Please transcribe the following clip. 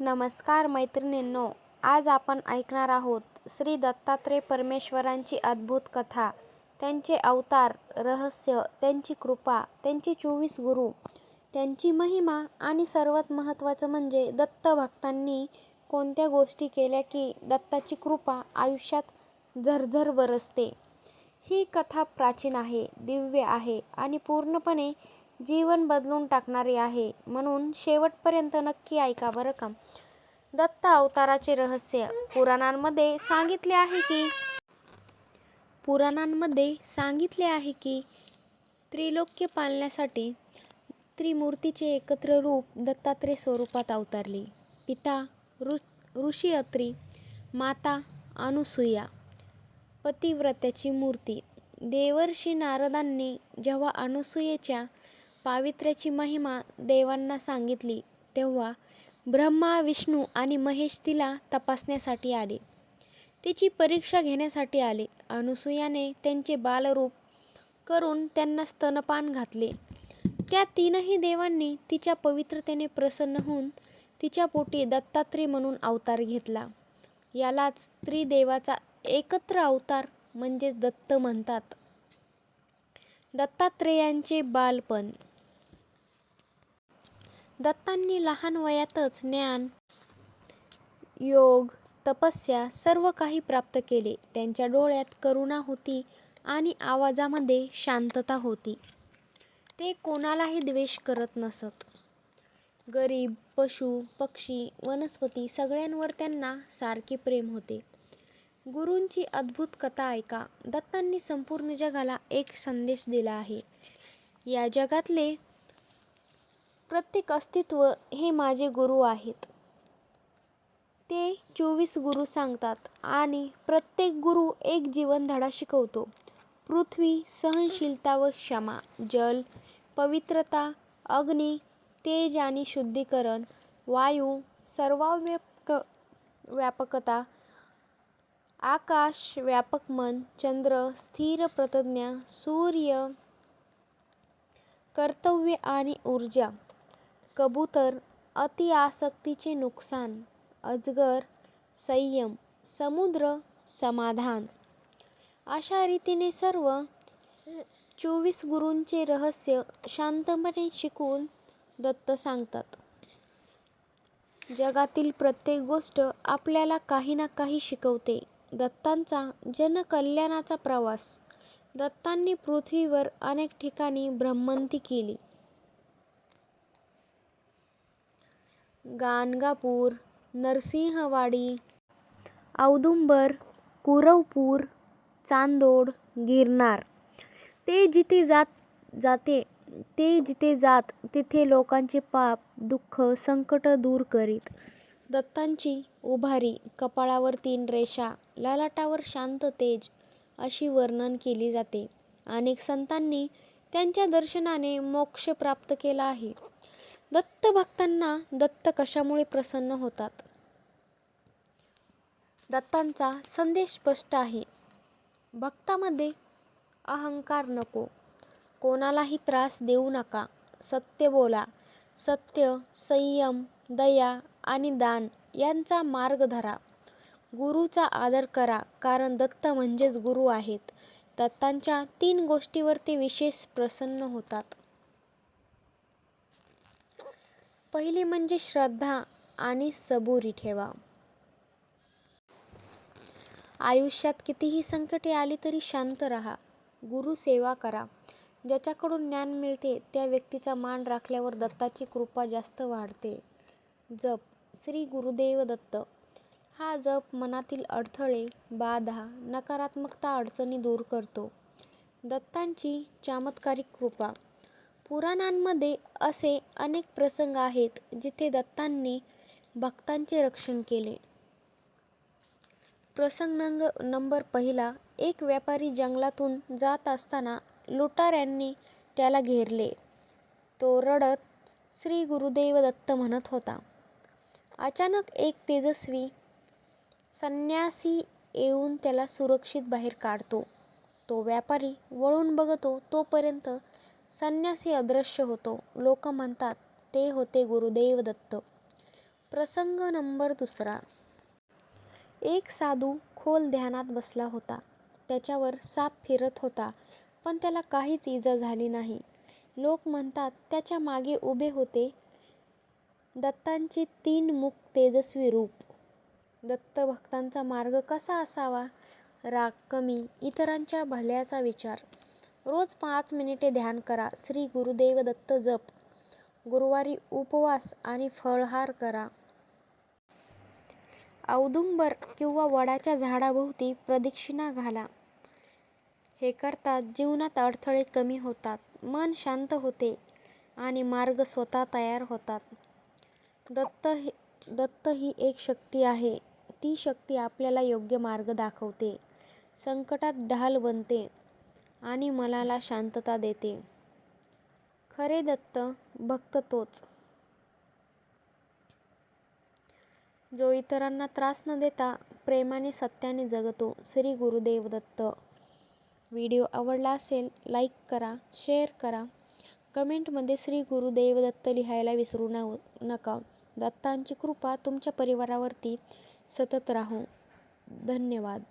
नमस्कार मैत्रिणींनो आज आपण ऐकणार आहोत श्री दत्तात्रय परमेश्वरांची अद्भुत कथा. त्यांचे अवतार रहस्य त्यांची कृपा त्यांचे चोवीस गुरु त्यांची महिमा आणि सर्वात महत्त्वाचं म्हणजे दत्त भक्तांनी कोणत्या गोष्टी केल्या की दत्ताची कृपा आयुष्यात झरझर बरसते. ही कथा प्राचीन आहे दिव्य आहे आणि पूर्णपणे जीवन बदलून टाकणारी आहे. म्हणून शेवटपर्यंत नक्की ऐका बरं का. दत्त अवताराचे रहस्य. पुराणांमध्ये सांगितले आहे की पुराणांमध्ये सांगितले आहे की त्रिलोक्य पालण्यासाठी त्रिमूर्तीचे एकत्र रूप दत्तात्रय स्वरूपात अवतारले. पिता ऋ ऋषी अत्री माता अनुसूया पतिव्रत्याची मूर्ती. देवर्षी नारदांनी जेव्हा अनुसूयेच्या पावित्र्याची महिमा देवांना सांगितली तेव्हा ब्रह्मा विष्णू आणि महेश तिला तपासण्यासाठी आले. तिची परीक्षा घेण्यासाठी आले. अनुसूयाने त्यांचे बालरूप करून त्यांना स्तनपान घातले. त्या तीनही देवांनी तिच्या पवित्रतेने प्रसन्न होऊन तिच्या पोटी दत्तात्रेय म्हणून अवतार घेतला. यालाच त्रिदेवाचा एकत्र अवतार म्हणजेच दत्त म्हणतात. दत्तात्रेयांचे बालपण दत्तांनी लहान वयातच ज्ञान योग तपस्या सर्व काही प्राप्त केले. त्यांच्या डोळ्यात करुणा होती आणि आवाजामध्ये शांतता होती. ते कोणालाही द्वेष करत नसत. गरीब पशु पक्षी वनस्पती सगळ्यांवर त्यांना सारखे प्रेम होते. गुरूंची अद्भुत कथा ऐका. दत्तांनी संपूर्ण जगाला एक संदेश दिला आहे. या जगातले प्रत्येक अस्तित्व हे माझे गुरु आहेत. ते चोवीस गुरु सांगतात आणि प्रत्येक गुरु एक जीवनधडा शिकवतो. पृथ्वी सहनशीलता व क्षमा जल पवित्रता अग्नी तेज आणि शुद्धीकरण वायू सर्वाव्यापक व्यापकता आकाश व्यापक मन चंद्र स्थिर प्रतिज्ञा सूर्य कर्तव्य आणि ऊर्जा. कबूतर अति आसक्तीचे नुकसान अजगर संयम समुद्र समाधान. अशा रीतीने सर्व चोवीस गुरूंचे रहस्य शांतपणे शिकवून दत्त सांगतात. जगातील प्रत्येक गोष्ट आपल्याला काही ना काही शिकवते. दत्तांचा जनकल्याणाचा प्रवास. दत्तांनी पृथ्वीवर अनेक ठिकाणी भ्रमंती केली. गाणगापूर नरसिंहवाडी औदुंबर कुरवपूर चांदोड गिरनार. ते जिथे जात जाते ते जिथे जात तिथे लोकांचे पाप दुःख संकट दूर करीत. दत्तांची उभारी कपाळावर तीन रेषा ललाटावर शांत तेज अशी वर्णन केली जाते. अनेक संतांनी त्यांच्या दर्शनाने मोक्ष प्राप्त केला आहे. दत्त भक्तांना दत्त कशामुळे प्रसन्न होतात? दत्तांचा संदेश स्पष्ट आहे. भक्तामध्ये अहंकार नको. कोणालाही त्रास देऊ नका. सत्य बोला. सत्य संयम दया आणि दान यांचा मार्ग धरा. गुरुचा आदर करा कारण दत्त म्हणजेच गुरु आहेत. दत्तांच्या तीन गोष्टीवर ते विशेष प्रसन्न होतात. पहिली म्हणजे श्रद्धा आणि सबुरी ठेवा. आयुष्यात कितीही संकटे आली तरी शांत राहा. गुरु सेवा करा. ज्याच्याकडून ज्ञान मिळते त्या व्यक्तीचा मान राखल्यावर दत्ताची कृपा जास्त वाढते. जप. श्री गुरुदेव दत्त. हा जप मनातील अडथळे बाधा नकारात्मकता अडचणी दूर करतो. दत्तांची चमत्कारिक कृपा. पुराणांमध्ये असे अनेक प्रसंग आहेत जिथे दत्तांनी भक्तांचे रक्षण केले. प्रसंग नंबर पहिला एक व्यापारी जंगलातून जात असताना लुटाऱ्यांनी त्याला घेरले. तो रडत श्री गुरुदेव दत्त म्हणत होता. अचानक एक तेजस्वी संन्यासी येऊन त्याला सुरक्षित बाहेर काढतो. तो व्यापारी वळून बघतो तोपर्यंत संन्यासी अदृश्य होतो लोक म्हणतात ते होते गुरुदेव दत्त प्रसंग नंबर दुसरा एक साधू खोल ध्यानात बसला होता. त्याच्यावर साप फिरत होता, पण त्याला काहीच इजा झाली नाही. लोक म्हणतात त्याच्यामागे उभे होते दत्तांची तीन मुख तेजस्वी रूप. दत्तभक्ताचा मार्ग कसा असावा? राग कमी, इतरांच्या भल्याचा विचार. रोज पाच मिनिटे ध्यान करा. श्री गुरुदेव दत्त जप. गुरुवारी उपवास आणि फळहार करा. औदुंबर किंवा वडाच्या झाडाभोवती प्रदक्षिणा घाला. हे करतात जीवनात अडथळे कमी होतात, मन शांत होते आणि मार्ग स्वतः तयार होतात. दत्त ही एक शक्ती आहे. ती शक्ती आपल्याला योग्य मार्ग दाखवते, संकटात ढाल बनते आणि मनाला शांतता देते. खरे दत्त भक्त तोच, जो इतरांना त्रास न देता प्रेमाने, सत्याने जगतो. श्री गुरुदेव दत्त. व्हिडिओ आवडला असेल लाईक करा, शेअर करा. कमेंटमध्ये श्री गुरुदेव दत्त लिहायला विसरू नका. दत्तांची कृपा तुमच्या परिवारावरती सतत राहो. धन्यवाद.